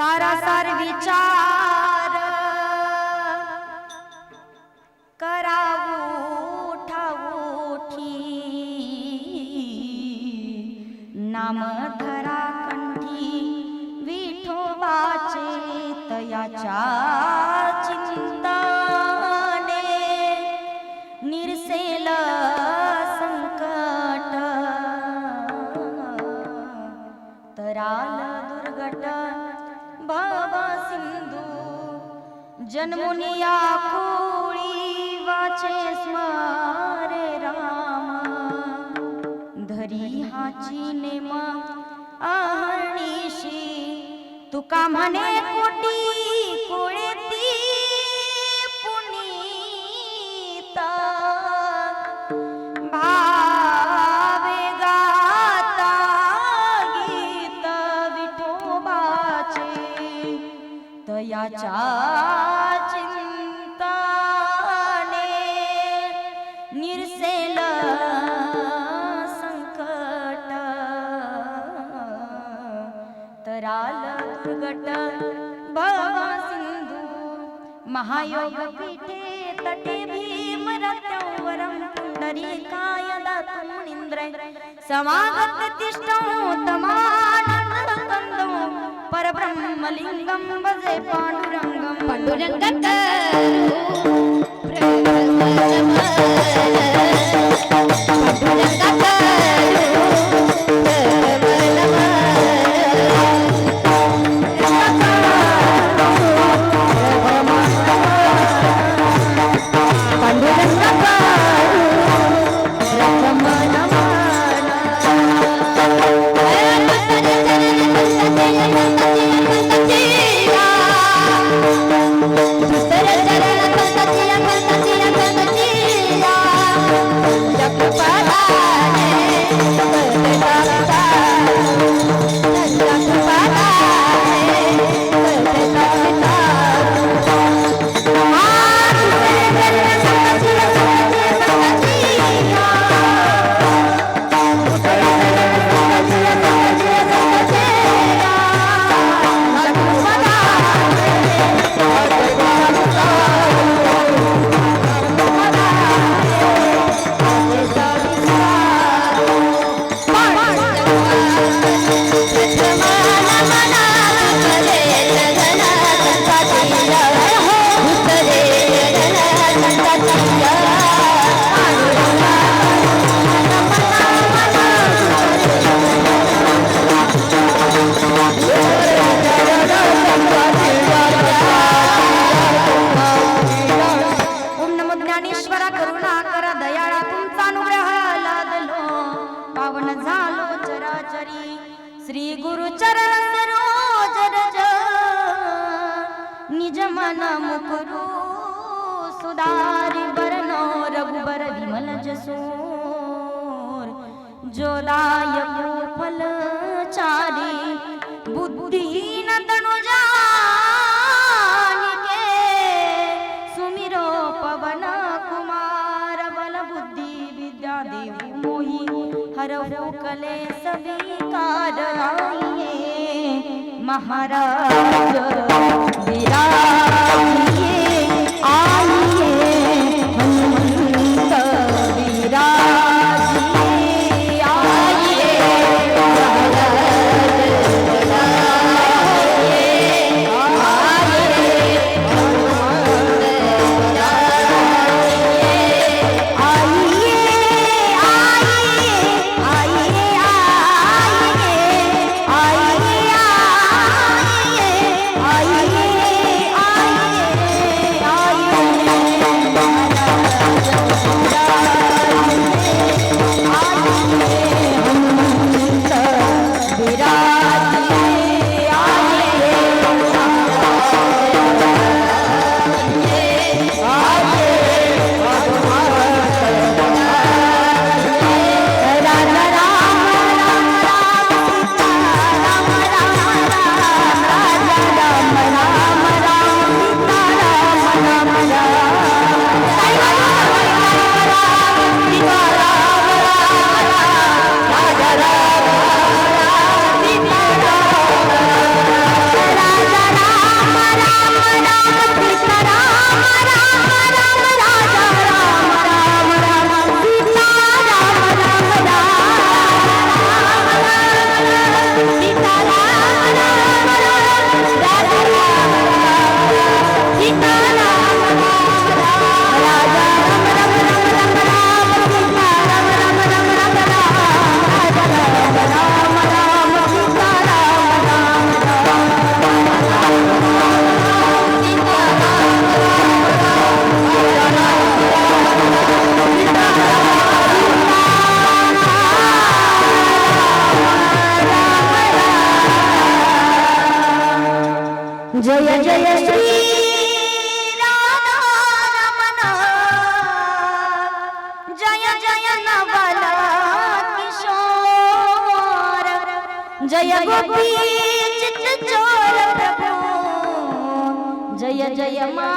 सारा सार विचार करावू ठावूठी नाम धरा कंठी विठोबाचे तयाच्या चिंताने जन्मुनिया कोळी वाचे स्मरे राम. धरी हाची नेम अहर्निशी तुका म्हणे कोटी कोळेती पुनीता. भावे महायोग पीठे तटे भीम रत्यवरम पुंडरीकाय दातु मुनींद्र समागत तिष्ठौ तमानंद कंदौ परब्रह्मलिंगं भजे पांडुरंगं पांडुरंग निज मन मुकुरु सुधारि बरनो रघुबर विमल जसोर। जोदायक फल चारी बुद्धि न तनु जानिके। सुमिरो पवन कुमार बल बुद्धि विद्या देव मोहि हरहु कले सविकार आइए ராம் जय जय श्री जय जय. नवला किशोर जय गोपी चित चोर प्रभु। जय जय मा।